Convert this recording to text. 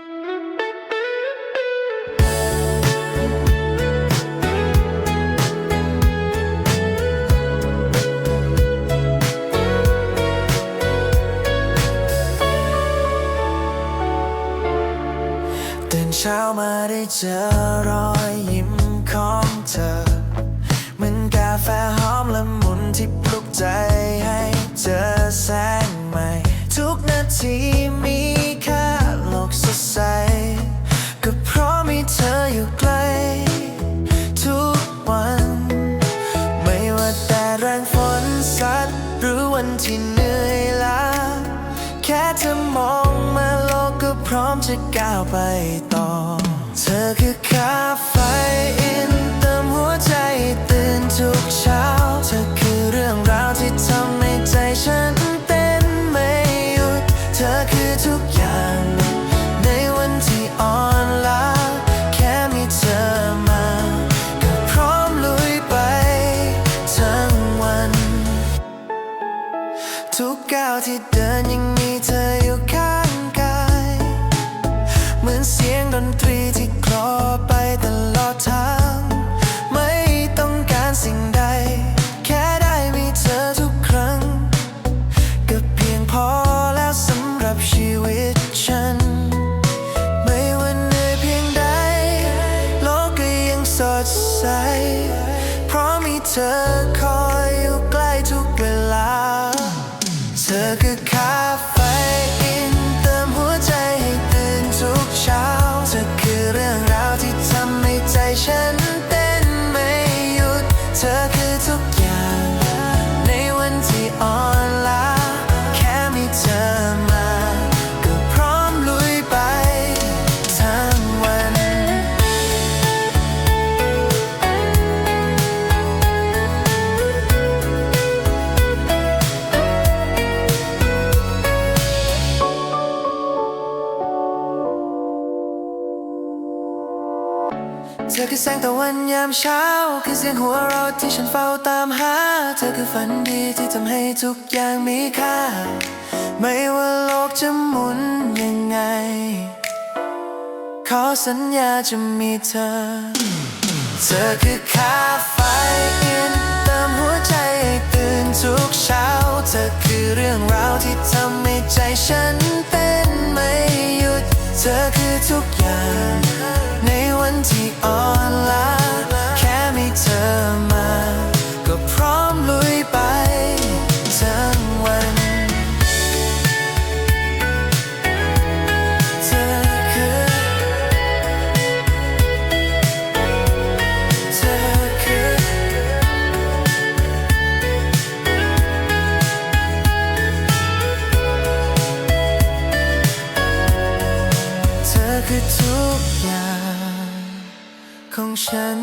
ตื่นเช้ามาได้เจอรอยยิ้ม สัดหรือวันที่เหนื่อยล้าแค่เธอมองมาโลกก็พร้อมจะก้าวไปต่อ เธอคือคาไฟอินเติมหัวใจตื่นทุกเช้า เธอคือเรื่องราวที่ทำให้ใจฉันเต้นไม่หยุด เธอคือทุกอย่าง ทุกก้าวที่เดินยังมีเธออยู่ข้างกาย เหมือนเสียงดนตรีที่คลอไปตลอดทาง ไม่ต้องการสิ่งใด แค่ได้มีเธอทุกครั้ง ก็เพียงพอแล้วสำหรับชีวิตฉัน ไม่ว่าเหนื่อยเพียงใด โลกก็ยังสดใส เพราะมีเธอคอย ทำใเธอคือแสงตะวันยามเช้า คือเสียงหัวเราะที่ฉันเฝ้าตามหา เธอคือฝันดีที่ทำให้ทุกอย่างมีค่า ไม่ว่าโลกจะหมุนยังไง ขอสัญญาจะมีเธอ เธอคือค่าไฟอินเติมหัวใจให้ตื่นทุกเช้า เธอคือเรื่องราวที่ทำให้ใจฉัน ทุกอย่าง ในวันที่อ่อนล้าแค่มีเธอมา คือทุกอย่างของฉัน